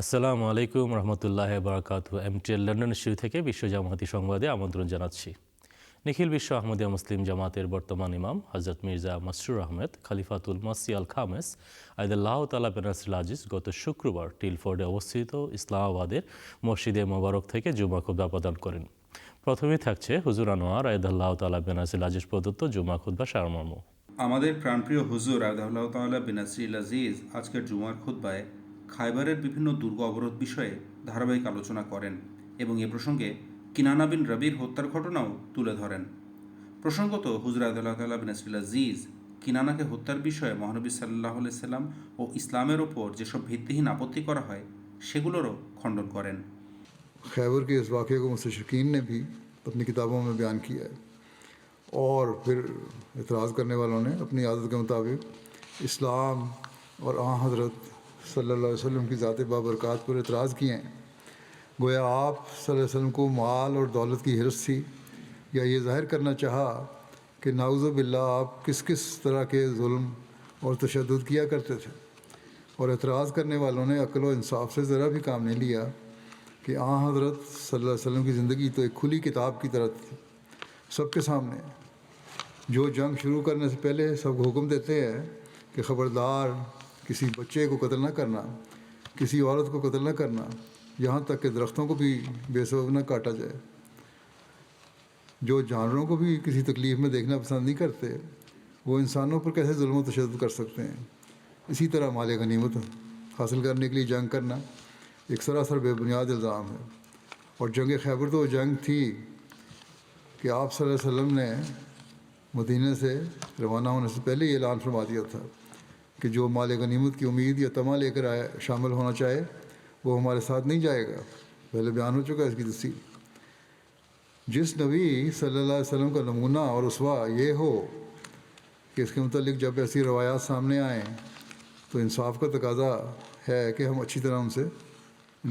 আসসালামু আলাইকুম রহমতুল্লাহ বারাকাত MTL London studio থেকে বিশ্ব জামাতি সংবাদে আমন্ত্রণ জানাচ্ছি। নিখিল বিশ্ব আহমদিয়া মুসলিম জামাতের বর্তমান ইমাম হজরত মির্জা মাসরুর আহমেদ, খালিফাতুল মাসিয়াল খামেস আইদুল্লাহ তালা বেনাসিল আজিজ গত শুক্রবার টিলফোর্ডে অবস্থিত ইসলামাবাদের মসজিদে মোবারক থেকে জুমা খুদ্া প্রদান করেন। প্রথমেই থাকছে হুজুর আনোয়ার, আয়দাল্লাহ তালা বেনাসিল আজিজ প্রদত্ত জুমা খুদ্া সারমর্ম। আমাদের প্রাণপ্রিয় হুজুর আবদাল্লাহ তাল্লাহ বিনাসরিল আজিজ আজকের জুমার খুদ্বায় খাইবারের বিভিন্ন দুর্গ অবরোধ বিষয়ে ধারাবাহিক আলোচনা করেন এবং এ প্রসঙ্গে কিনানা বিন রবির হত্যার ঘটনাও তুলে ধরেন প্রসঙ্গত হুজুর আবদাল্লাহ তাল্লাহ বিনাসরিল আজিজ কিনানাকে হত্যার বিষয়ে মহানবী সাল্লাহ সাল্লাম ও ইসলামের ওপর যেসব ভিত্তিহীন আপত্তি করা হয় সেগুলোরও খণ্ডন করেন खैबर के इस वाक़े को मुस्तशकीन ने भी अपनी किताबों में बयान किया है और फिर एतराज़ करने वालों ने अपनी आदत के मुताबिक इस्लाम और आ हज़रत صلی اللہ علیہ وسلم کی ذات بابرکات پر اعتراض کیے ہیں۔ گویا آپ صلی اللہ علیہ وسلم کو مال اور دولت کی حرص تھی، یا یہ ظاہر کرنا چاہا کہ ناوز باللہ آپ کس کس طرح کے ظلم اور تشدد کیا کرتے تھے۔ اور اعتراض کرنے والوں نے عقل و انصاف سے ذرا بھی کام نہیں لیا کہ آ حضرت صلی اللہ علیہ وسلم کی زندگی تو ایک کھلی کتاب کی طرح تھی۔ سب کے سامنے جو جنگ شروع کرنے سے پہلے سب کو حکم دیتے ہیں کہ خبردار کسی بچے کو قتل نہ کرنا، کسی عورت کو قتل نہ کرنا، یہاں تک کہ درختوں کو بھی بے سبب نہ کاٹا جائے۔ جو جانوروں کو بھی کسی تکلیف میں دیکھنا پسند نہیں کرتے، وہ انسانوں پر کیسے ظلم و تشدد کر سکتے ہیں؟ اسی طرح مال غنیمت حاصل کرنے کے لیے جنگ کرنا ایک سراسر بے بنیاد الزام ہے۔ اور جنگ خیبر تو وہ جنگ تھی کہ آپ صلی اللہ علیہ وسلم نے مدینہ سے روانہ ہونے سے پہلے یہ اعلان فرما دیا تھا۔ کہ جو مال غنیمت کی امید یا تما لے کر آئے شامل ہونا چاہے، وہ ہمارے ساتھ نہیں جائے گا۔ پہلے بیان ہو چکا ہے اس کی تفصیل۔ جس نبی صلی اللہ علیہ وسلم کا نمونہ اور اسوا یہ ہو کہ اس کے متعلق جب ایسی روایات سامنے آئیں، تو انصاف کا تقاضا ہے کہ ہم اچھی طرح ان سے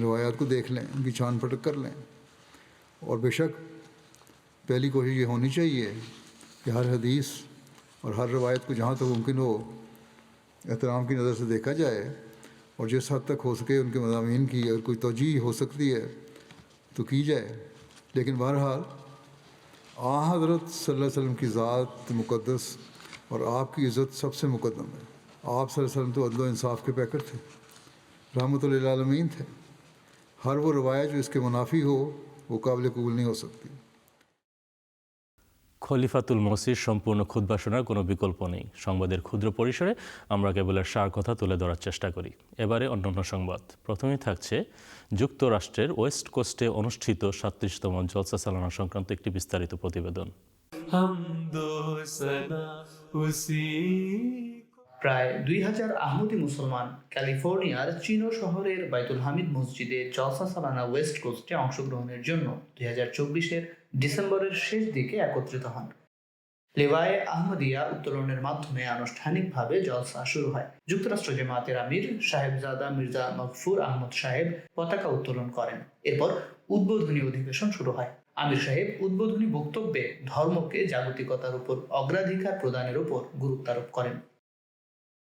روایات کو دیکھ لیں، ان کی چھان پھٹک کر لیں۔ اور بے شک پہلی کوشش یہ ہونی چاہیے کہ ہر حدیث اور ہر روایت کو جہاں تک ممکن ہو احترام کی نظر سے دیکھا جائے اور جس حد تک ہو سکے ان کے مضامین کی اگر کوئی توجہ ہو سکتی ہے تو کی جائے۔ لیکن بہرحال آ حضرت صلی اللہ علیہ وسلم کی ذات مقدس اور آپ کی عزت سب سے مقدم ہے۔ آپ صلی اللہ علیہ وسلم تو عدل و انصاف کے پیکر تھے رحمۃ اللہ عالمین تھے۔ ہر وہ روایت جو اس کے منافی ہو وہ قابل قبول نہیں ہو سکتی۔ খলিফাতুল মসির সম্পূর্ণ ক্ষুদ্বা কোনো বিকল্প নেই। সংবাদের ক্ষুদ্র পরিসরে আমরা কেবলের সার কথা তুলে ধরার চেষ্টা করি। এবারে অন্যান্য সংবাদ। প্রথমে থাকছে যুক্তরাষ্ট্রের ওয়েস্ট কোস্টে অনুষ্ঠিত সাত্রিশতম জলসা চালানো সংক্রান্ত একটি বিস্তারিত প্রতিবেদন। প্রায় দুই হাজার আহমদি মুসলমান ক্যালিফোর্নিয়ার চিনো শহরের বাইতুল হামিদ মসজিদে জলসা সালানা ওয়েস্ট কোস্টে অংশগ্রহণের জন্য দুই হাজার চব্বিশের ডিসেম্বরের শেষ দিকে একত্রিত হন। লেভায়ে আহমদিয়া উত্তোলনের মাধ্যমে আনুষ্ঠানিকভাবে জলসা শুরু হয়। যুক্তরাষ্ট্র জামাতের আমির সাহেবজাদা মির্জা মকফুর আহমদ সাহেব পতাকা উত্তোলন করেন। এরপর উদ্বোধনী অধিবেশন শুরু হয়। আমির সাহেব উদ্বোধনী বক্তব্যে ধর্মকে জাগতিকতার উপর অগ্রাধিকার প্রদানের উপর গুরুত্ব আরোপ করেন।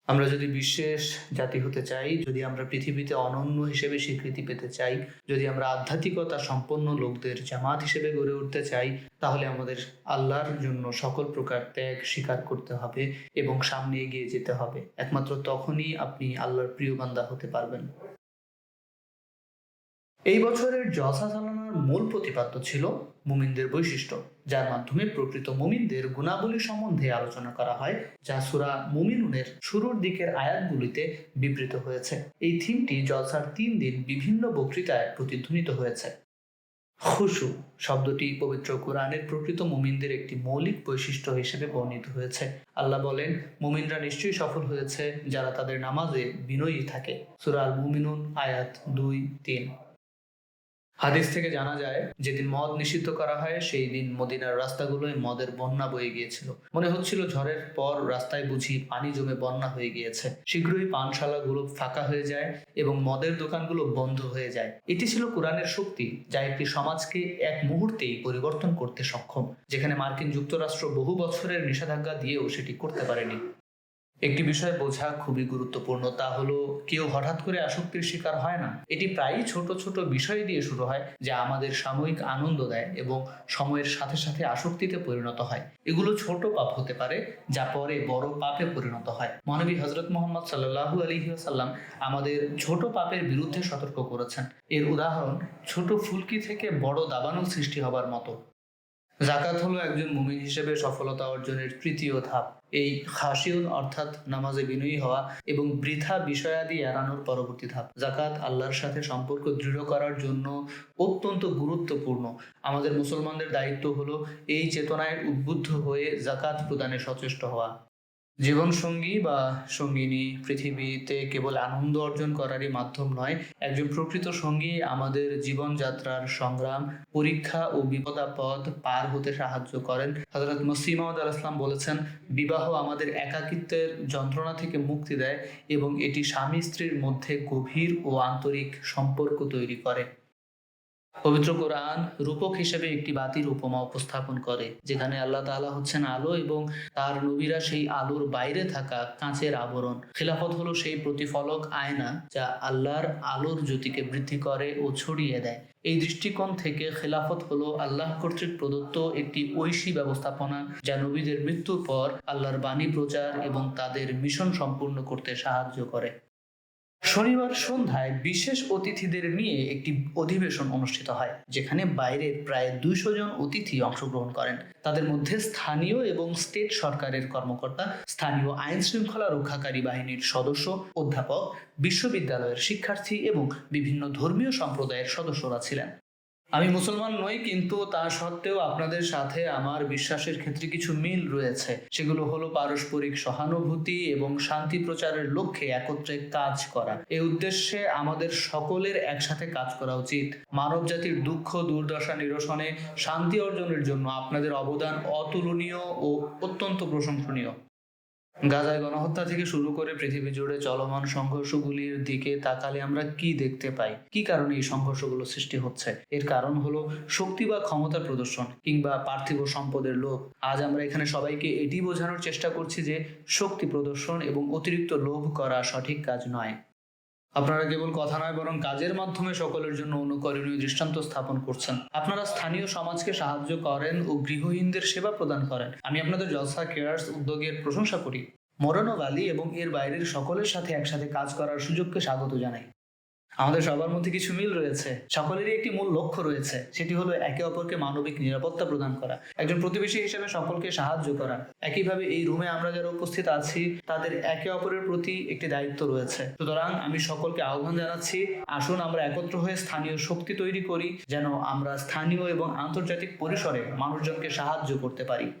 আমরা যদি বিশেষ জাতি হতে চাই, যদি আমরা পৃথিবীতে অনন্য হিসেবে স্বীকৃতি পেতে চাই, যদি আমরা আধ্যাত্মিকতা সম্পন্ন লোকদের জামাত হিসেবে গড়ে উঠতে চাই, তাহলে আমাদের আল্লাহর জন্য সকল প্রকার ত্যাগ স্বীকার করতে হবে এবং সামনে এগিয়ে যেতে হবে। একমাত্র তখনই আপনি আল্লাহর প্রিয় বান্দা হতে পারবেন। এই বছরের জলসা চালানোর মূল প্রতিপাদ্য ছিল মুমিনদের বৈশিষ্ট্য, যার মাধ্যমে প্রকৃত মুমিনদের গুণাবলী সম্বন্ধে আলোচনা করা হয়, যা সুরা মুমিনুনের শুরুর দিকের আয়াতগুলিতে বিবৃত হয়েছে। এই থিমটি জলসার তিন দিন বিভিন্ন বক্তৃতায় প্রতিধ্বনিত হয়েছে। খুশু শব্দটি পবিত্র কোরআনের প্রকৃত মুমিনদের একটি মৌলিক বৈশিষ্ট্য হিসেবে বর্ণিত হয়েছে। আল্লাহ বলেন, মুমিনরা নিশ্চয়ই সফল হয়েছে যারা তাদের নামাজে বিনয়ী থাকে। সুরাল মুমিনুন আয়াত দুই তিন। হাদিস থেকে জানা যায়, যেদিন মদ নিষিদ্ধ করা হয়, সেই দিন মদিনার রাস্তাগুলোয় মদের বন্যা বয়ে গিয়েছিল। মনে হচ্ছিল ঝড়ের পর রাস্তায় বুঝি পানি জমে বন্যা হয়ে গিয়েছে। শীঘ্রই পানশালাগুলো ফাঁকা হয়ে যায় এবং মদের দোকানগুলো বন্ধ হয়ে যায়। এটি ছিল কোরআনের শক্তি, যা একটি সমাজকে এক মুহূর্তেই পরিবর্তন করতে সক্ষম, যেখানে মার্কিন যুক্তরাষ্ট্র বহু বছরের নিষেধাজ্ঞা দিয়েও সেটি করতে পারেনি। একটি বিষয় বোঝা খুবই গুরুত্বপূর্ণ, তা হলো কেউ হঠাৎ করে আসক্তির শিকার হয় না। এটি প্রায়ই ছোট ছোট বিষয় দিয়ে শুরু হয় যা আমাদের সাময়িক আনন্দ দেয় এবং সময়ের সাথে সাথে আসক্তিতে পরিণত হয়। এগুলো ছোট পাপ হতে পারে, যা পরে বড় পাপে পরিণত হয়। মহানবী হজরত মোহাম্মদ সাল্লাহু আলহিহাসাল্লাম আমাদের ছোট পাপের বিরুদ্ধে সতর্ক করেছেন। এর উদাহরণ, ছোট ফুলকি থেকে বড় দাবানল সৃষ্টি হবার মতো। জাকাত হলো একজন মুমিন হিসেবে সফলতা অর্জনের তৃতীয় ধাপ। এই খাসিউন অর্থাৎ নামাজে বিনয়ী হওয়া এবং বৃথা বিষয়াদি এড়ানোর পরবর্তী ধাপ। জাকাত আল্লাহর সাথে সম্পর্ক দৃঢ় করার জন্য অত্যন্ত গুরুত্বপূর্ণ। আমাদের মুসলমানদের দায়িত্ব হলো এই চেতনায় উদ্বুদ্ধ হয়ে জাকাত প্রদানে সচেষ্ট হওয়া। জীবন সঙ্গী বা সঙ্গিনী পৃথিবীতে কেবল আনন্দ অর্জন করারই মাধ্যম নয়, একজন প্রকৃত সঙ্গী আমাদের জীবনযাত্রার সংগ্রাম, পরীক্ষা ও বিপদাপদ পার হতে সাহায্য করেন। হজরত মসিমাউদ আল ইসলাম বলেছেন, বিবাহ আমাদের একাকিত্বের যন্ত্রণা থেকে মুক্তি দেয় এবং এটি স্বামী স্ত্রীর মধ্যে গভীর ও আন্তরিক সম্পর্ক তৈরি করে। পবিত্র কোরআন রূপক হিসেবে একটি বাতির উপমা উপস্থাপন করে, যেখানে আল্লাহ তাআলা হচ্ছেন আলো এবং তার নবীরা সেই আলোর বাইরে থাকা কাঁচের আবরণ। খিলাফত হলো সেই প্রতিফলক আয়না যা আল্লাহর আলোর জ্যোতিকে বৃদ্ধি করে ও ছড়িয়ে দেয়। এই দৃষ্টিকোণ থেকে খেলাফত হলো আল্লাহ কর্তৃক প্রদত্ত একটি ঐশী ব্যবস্থাপনা যা নবীদের মৃত্যুর পর আল্লাহর বাণী প্রচার এবং তাদের মিশন সম্পূর্ণ করতে সাহায্য করে। শনিবার সন্ধ্যায় বিশেষ অতিথিদের নিয়ে একটি অধিবেশন অনুষ্ঠিত হয়, যেখানে বাইরের প্রায় দুইশো জন অতিথি অংশগ্রহণ করেন। তাদের মধ্যে স্থানীয় এবং স্টেট সরকারের কর্মকর্তা, স্থানীয় আইন শৃঙ্খলা রক্ষাকারী বাহিনীর সদস্য, অধ্যাপক, বিশ্ববিদ্যালয়ের শিক্ষার্থী এবং বিভিন্ন ধর্মীয় সম্প্রদায়ের সদস্যরা ছিলেন। আমি মুসলমান নই, কিন্তু তা সত্ত্বেও আপনাদের সাথে আমার বিশ্বাসের ক্ষেত্রে কিছু মিল রয়েছে। সেগুলো হলো পারস্পরিক সহানুভূতি এবং শান্তি প্রচারের লক্ষ্যে একত্রে কাজ করা। এই উদ্দেশ্যে আমাদের সকলের একসাথে কাজ করা উচিত। মানব জাতির দুঃখ, দুর্দশা নিরসনে শান্তি অর্জনের জন্য আপনাদের অবদান অতুলনীয় ও অত্যন্ত প্রশংসনীয়। গাজায় গণহত্যা থেকে শুরু করে পৃথিবী জুড়ে চলমান সংঘর্ষগুলির দিকে তাকালে আমরা কি দেখতে পাই? কি কারণে এই সংঘর্ষগুলো সৃষ্টি হচ্ছে? এর কারণ হলো শক্তি বা ক্ষমতা প্রদর্শন কিংবা পার্থিব সম্পদের লোভ। আজ আমরা এখানে সবাইকে এটি বোঝানোর চেষ্টা করছি যে শক্তি প্রদর্শন এবং অতিরিক্ত লোভ করা সঠিক কাজ নয়। আপনারা কেবল কথা নয়, বরং কাজের মাধ্যমে সকলের জন্য অনুকরণীয় দৃষ্টান্ত স্থাপন করছেন। আপনারা স্থানীয় সমাজকে সাহায্য করেন ও গৃহহীনদের সেবা প্রদান করেন। আমি আপনাদের জলসা কেয়ার্স উদ্যোগের প্রশংসা করি। মোরানো ভ্যালি এবং এর বাইরের সকলের সাথে একসাথে কাজ করার সুযোগকে স্বাগত জানাই। আমাদের সবার মধ্যে কিছু মিল রয়েছে। সকলেরই একটি মূল লক্ষ্য রয়েছে। সেটি হলো একে অপরকে মানবিক নিরাপত্তা প্রদান করা। একজন প্রতিবেশী হিসেবে সকলকে সাহায্য করা। একইভাবে এই রুমে আমরা যারা উপস্থিত আছি, তাদের একে অপরের প্রতি একটি দায়িত্ব রয়েছে। সুতরাং আমি সকলকে আহ্বান জানাচ্ছি, আসুন আমরা একত্র হয়ে স্থানীয় শক্তি তৈরি করি, যেন আমরা স্থানীয় এবং আন্তর্জাতিক পরিসরে মানুষজনকে সাহায্য করতে পারি।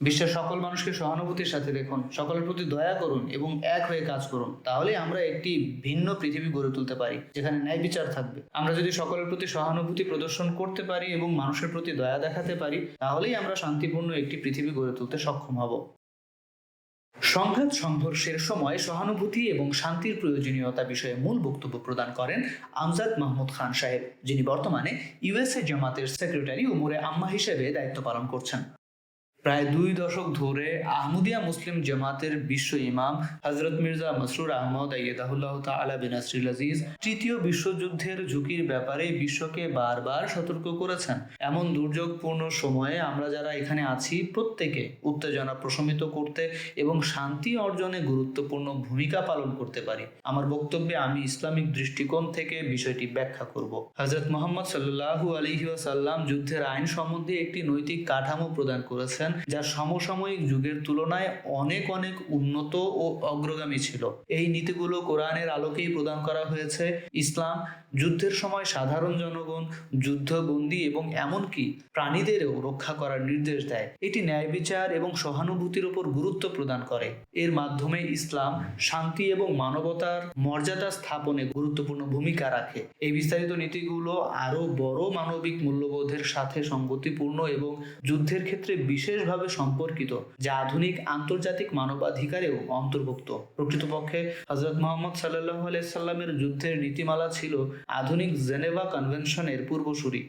বিশ্বের সকল মানুষকে সহানুভূতির সাথে দেখুন, সকলের প্রতি দয়া করুন এবং এক হয়ে কাজ করুন তাহলে আমরা একটি ভিন্ন পৃথিবী গড়ে তুলতে পারি, যেখানে ন্যায় বিচার থাকবে। আমরা যদি সকলের প্রতি সহানুভূতি প্রদর্শন করতে পারি এবং মানুষের প্রতি দয়া দেখাতে পারি, তাহলেই আমরা শান্তিপূর্ণ একটি পৃথিবী গড়ে তুলতে সক্ষম হব। সংঘাত সংঘর্ষের সময় সহানুভূতি এবং শান্তির প্রয়োজনীয়তা বিষয়ে মূল বক্তব্য প্রদান করেন আমজাদ মাহমুদ খান সাহেব, যিনি বর্তমানে ইউএসএ জামাতের সেক্রেটারি উমরে আম্মা হিসেবে দায়িত্ব পালন করছেন। প্রায় দুই দশক ধরে আহমদিয়া মুসলিম জামাতের বিশ্ব ইমাম হজরত মির্জা মসরুর আহমদ আইয়দাহুল্লাহ তালা বিনাসরিল আজিজ তৃতীয় বিশ্বযুদ্ধের ঝুঁকির ব্যাপারে বিশ্বকে বারবার সতর্ক করেছেন। এমন দুর্যোগপূর্ণ সময়ে আমরা যারা এখানে আছি, প্রত্যেকে উত্তেজনা প্রশমিত করতে এবং শান্তি অর্জনে গুরুত্বপূর্ণ ভূমিকা পালন করতে পারি। আমার বক্তব্যে আমি ইসলামিক দৃষ্টিকোণ থেকে বিষয়টি ব্যাখ্যা করব। হজরত মোহাম্মদ সাল্লাহু আলহি সাল্লাম যুদ্ধের আইন সম্বন্ধে একটি নৈতিক কাঠামো প্রদান করেছেন। যা সমসাময়িক যুগের তুলনায় অনেক অনেক উন্নত ও অগ্রগামী ছিল। এই নীতিগুলো কোরআনের আলোকেই প্রদান করা হয়েছে। ইসলাম, যুদ্ধের সময় সাধারণ জনগণ, যুদ্ধবন্দী এবং এমনকি প্রাণীদেরও রক্ষা করার নির্দেশ দেয়। এটি ন্যায় বিচার এবং সহানুভূতির উপর গুরুত্ব প্রদান করে। এর মাধ্যমে ইসলাম শান্তি এবং মানবতার মর্যাদা স্থাপনে গুরুত্বপূর্ণ ভূমিকা রাখে। এই বিস্তারিত নীতিগুলো আরও বড় মানবিক মূল্যবোধের সাথে সঙ্গতিপূর্ণ এবং যুদ্ধের ক্ষেত্রে বিশেষভাবে সম্পর্কিত, যা আধুনিক আন্তর্জাতিক মানবাধিকারেও অন্তর্ভুক্ত। প্রকৃতপক্ষে হজরত মোহাম্মদ সাল্লাহ আলাইসাল্লামের যুদ্ধের নীতিমালা ছিল আধুনিক জেনেভা কনভেনশনের পূর্বসূরি।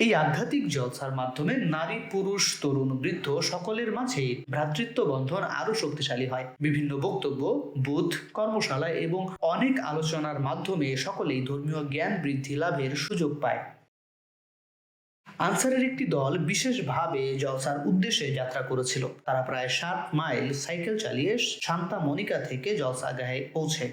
এই আধ্যাত্মিক জলসার মাধ্যমে নারী, পুরুষ, তরুণ, বৃদ্ধ সকলের মাঝে ভ্রাতৃত্ব বন্ধন আরও শক্তিশালী হয়। বিভিন্ন বক্তব্য, বুথ, কর্মশালা এবং অনেক আলোচনার মাধ্যমে সকলেই ধর্মীয় জ্ঞান বৃদ্ধি লাভের সুযোগ পায়। আনসারের একটি দল বিশেষভাবে জলসার উদ্দেশ্যে যাত্রা করেছিল। তারা প্রায় সাত মাইল সাইকেল চালিয়ে শান্তা মনিকা থেকে জলসাগাহে পৌঁছে।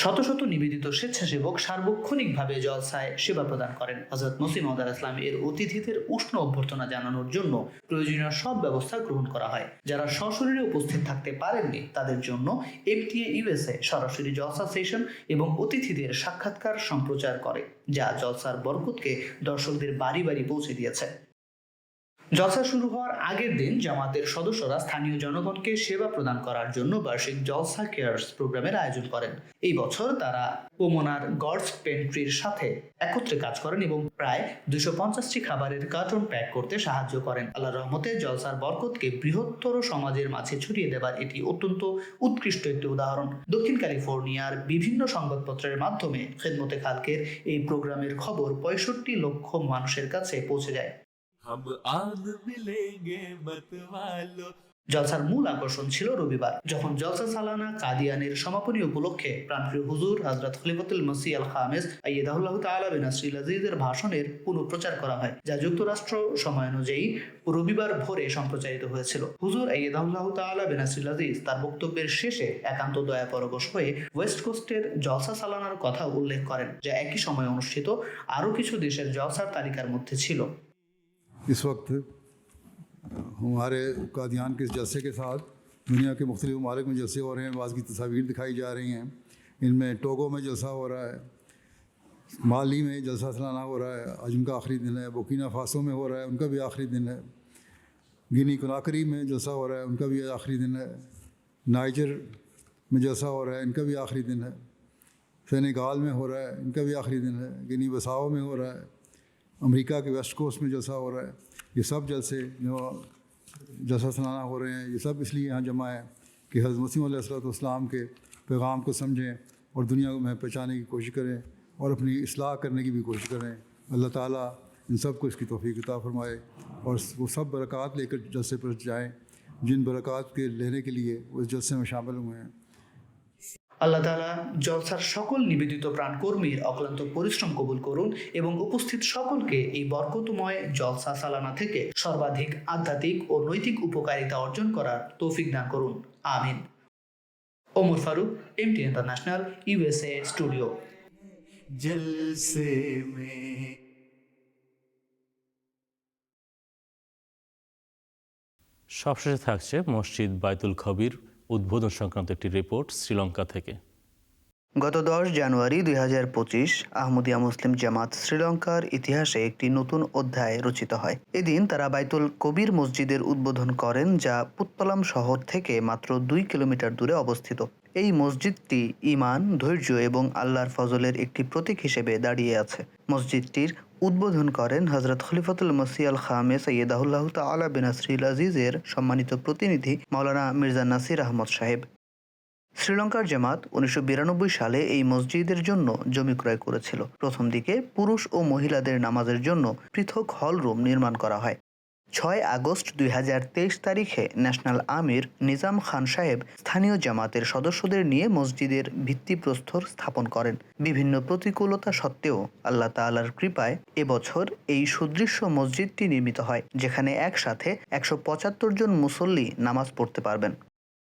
শত শত নিবেদিত স্বেচ্ছাসেবক সার্বক্ষণিকভাবে জলসায় সেবা প্রদান করেন। হজরত নসিম মদার ইসলাম এর অতিথিদের উষ্ণ অভ্যর্থনা জানানোর জন্য প্রয়োজনীয় সব ব্যবস্থা গ্রহণ করা হয়। যারা সশরীরে উপস্থিত থাকতে পারেননি, তাদের জন্য এফটিএ ইউএসএ সরাসরি জলসা সেশন এবং অতিথিদের সাক্ষাৎকার সম্প্রচার করে, যা জলসার বরকতকে দর্শকদের বাড়ি বাড়ি পৌঁছে দিয়েছে। জলসা শুরু হওয়ার আগের দিন জামাতের সদস্যরা স্থানীয় জনগণকে সেবা প্রদান করার জন্য বার্ষিক জলসা কেয়ার্স প্রোগ্রামের আয়োজন করেন। এই বছর তারা ওমনার গডস পেন্ট্রির সাথে একত্রে কাজ করেন এবং প্রায় দুশো পঞ্চাশটি খাবারের কার্টন প্যাক করতে সাহায্য করেন। আল্লাহ রহমতে জলসার বরকতকে বৃহত্তর সমাজের মাঝে ছড়িয়ে দেবার এটি অত্যন্ত উৎকৃষ্ট একটি উদাহরণ। দক্ষিণ ক্যালিফোর্নিয়ার বিভিন্ন সংবাদপত্রের মাধ্যমে খেদমতে খালকের এই প্রোগ্রামের খবর পঁয়ষট্টি লক্ষ মানুষের কাছে পৌঁছে যায়। हम आग मिलेंगे मत वालों জলসার মূল আকর্ষণ ছিল রবিবার যখন জলসা সালানা কাদিয়ানের সমাপনী উপলক্ষে প্রাণপ্রিয় হুজুর হজরত খলিফতুল মসি আল খামেজ আইয়দাহুল্লাহ তাআলা বিন আসরিল আজিজের ভাষণের পুনঃপ্রচার করা হয় যা যুক্তরাষ্ট্র সময়ানুযায়ী রবিবার ভোরে সম্প্রচারিত হয়েছিল হুজুর আইয়দাহুল্লাহ তাআলা বিন আসরিল আজিজ তার বক্তব্যের শেষে একান্ত দয়া পরবশ হয়ে ওয়েস্ট কোস্টের জলসা সালানার কথা উল্লেখ করেন যা একই সময়ে অনুষ্ঠিত আরও কিছু দেশের জলসার তালিকার মধ্যে ছিল اس وقت ہمارے قادیان کے جلسے کے ساتھ دنیا کے مختلف ممالک میں جلسے ہو رہے ہیں، بعض کی تصاویر دکھائی جا رہی ہیں۔ ان میں ٹوگو میں جلسہ ہو رہا ہے، مالی میں جلسہ سلانہ ہو رہا ہے آج ان کا آخری دن ہے بوکینہ فاسو میں ہو رہا ہے، ان کا بھی آخری دن ہے۔ گینی کناکری میں جلسہ ہو رہا ہے، ان کا بھی آخری دن ہے۔ نائجر میں جلسہ ہو رہا ہے، ان کا بھی آخری دن ہے۔ سینگال میں ہو رہا ہے، ان کا بھی آخری دن ہے۔ گینی بساؤ میں ہو رہا ہے۔ امریکہ کے ویسٹ کوسٹ میں جلسہ ہو رہا ہے۔ یہ سب جلسے جو جلسہ سنانا ہو رہے ہیں، یہ سب اس لیے یہاں جمع ہے کہ حضرت مسیم علیہ السلۃ والسلام کے پیغام کو سمجھیں اور دنیا کو میں پہچانے کی کوشش کریں اور اپنی اصلاح کرنے کی بھی کوشش کریں۔ اللہ تعالیٰ ان سب کو اس کی توفیق عطا فرمائے اور وہ سب برکات لے کر جلسے پر جائیں۔ جن برکات کے لینے کے لیے اس جلسے میں شامل ہوئے ہیں۔ আল্লাহ তালা জলসার সকল নিবেদিত প্রাণকর্মীর অক্লান্ত পরিশ্রম কবুল করুন এবং উপস্থিত সকলকে এই বরকতময় জলসা সালানা থেকে সর্বাধিক আধ্যাত্মিক ও নৈতিক উপকারিতা অর্জন করার তৌফিক দান করুন। আমিন। Omar Faruk MT international USA studio সবশেষে থাকছে মসজিদ বায়তুল খবির উদ্বোধন সংক্রান্ত একটি রিপোর্ট শ্রীলঙ্কা থেকে। গত দশ জানুয়ারি দুই হাজার পঁচিশ আহমদিয়া মুসলিম জামাত শ্রীলঙ্কার ইতিহাসে একটি নতুন অধ্যায় রচিত হয়। এদিন তারা বাইতুল কবির মসজিদের উদ্বোধন করেন, যা পুত্তলাম শহর থেকে মাত্র দুই কিলোমিটার দূরে অবস্থিত। এই মসজিদটি ইমান ধৈর্য এবং আল্লাহর ফজলের একটি প্রতীক হিসেবে দাঁড়িয়ে আছে। মসজিদটির উদ্বোধন করেন হজরত খলিফতুল মসি আল খামে সৈয়দাহুল্লাহ তালা বিনাসরিল আজিজের সম্মানিত প্রতিনিধি মাওলানা মির্জা নাসির আহমদ সাহেব। শ্রীলঙ্কার জামাত উনিশশো বিরানব্বই সালে এই মসজিদের জন্য জমি ক্রয় করেছিল। প্রথম দিকে পুরুষ ও মহিলাদের নামাজের জন্য পৃথক হল রুম নির্মাণ করা হয়। ছয় আগস্ট দুই হাজার তেইশ তারিখে ন্যাশনাল আমির নিজাম খান সাহেব স্থানীয় জামাতের সদস্যদের নিয়ে মসজিদের ভিত্তিপ্রস্তর স্থাপন করেন। বিভিন্ন প্রতিকূলতা সত্ত্বেও আল্লাহ তালার কৃপায় এবছর এই সুদৃশ্য মসজিদটি নির্মিত হয়, যেখানে একসাথে একশো পঁচাত্তর জন মুসল্লি নামাজ পড়তে পারবেন।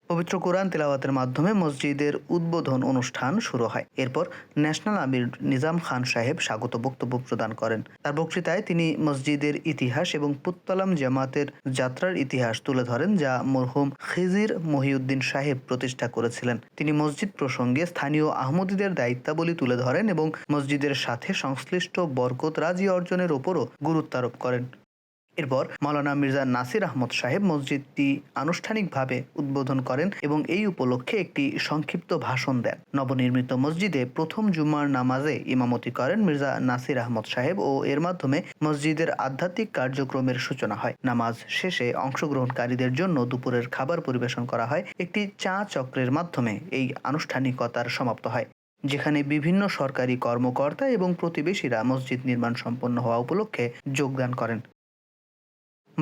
পবিত্র কোরআন তেলাওয়াতের মাধ্যমে মসজিদের উদ্বোধন অনুষ্ঠান শুরু হয়। এরপর ন্যাশনাল আমির নিজাম খান সাহেব স্বাগত বক্তব্য প্রদান করেন। তার বক্তৃতায় তিনি মসজিদের ইতিহাস এবং পুত্তলাম জামাতের যাত্রার ইতিহাস তুলে ধরেন, যা মরহুম খিজির মহিউদ্দিন সাহেব প্রতিষ্ঠা করেছিলেন। তিনি মসজিদ প্রসঙ্গে স্থানীয় আহমদীদের দায়িত্বাবলী তুলে ধরেন এবং মসজিদের সাথে সংশ্লিষ্ট বরকত রাজি অর্জনের ওপরও গুরুত্ব আরোপ করেন। এরপর মাওলানা মির্জা নাসির আহমদ সাহেব মসজিদটি আনুষ্ঠানিকভাবে উদ্বোধন করেন এবং এই উপলক্ষে একটি সংক্ষিপ্ত ভাষণ দেন। নবনির্মিত মসজিদে প্রথম জুম্মার নামাজে ইমামতি করেন মির্জা নাসির আহমদ সাহেব ও এর মাধ্যমে মসজিদের আধ্যাত্মিক কার্যক্রমের সূচনা হয়। নামাজ শেষে অংশগ্রহণকারীদের জন্য দুপুরের খাবার পরিবেশন করা হয়। একটি চা চক্রের মাধ্যমে এই আনুষ্ঠানিকতার সমাপ্ত হয়। যেখানে বিভিন্ন সরকারি কর্মকর্তা এবং প্রতিবেশীরা মসজিদ নির্মাণ সম্পন্ন হওয়া উপলক্ষে যোগদান করেন।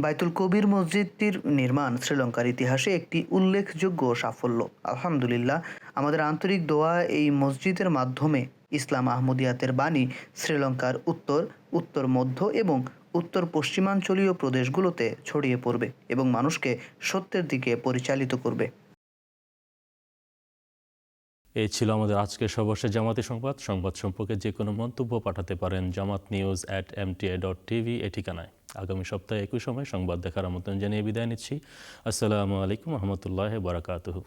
বাইতুল কবির মসজিদটির নির্মাণ শ্রীলঙ্কার ইতিহাসে একটি উল্লেখযোগ্য সাফল্য। আলহামদুলিল্লাহ, আমাদের আন্তরিক দোয়া এই মসজিদের মাধ্যমে ইসলাম আহমদিয়াতের বাণী শ্রীলঙ্কার উত্তর উত্তর মধ্য এবং উত্তর পশ্চিমাঞ্চলীয় প্রদেশগুলোতে ছড়িয়ে পড়বে এবং মানুষকে সত্যের দিকে পরিচালিত করবে। এই ছিল আমাদের আজকের সর্বশেষ জামাতি সংবাদ। সংবাদ সম্পর্কে যে কোনো মন্তব্য পাঠাতে পারেন Jamaat news at MTA dot TV এ ঠিকানায়। আগামী সপ্তাহে একই সময় সংবাদ দেখার আমন্ত্রণ জানিয়ে বিদায় নিচ্ছি। আসসালামু আলাইকুম রহমতুল্লাহ বারাকাতুহু।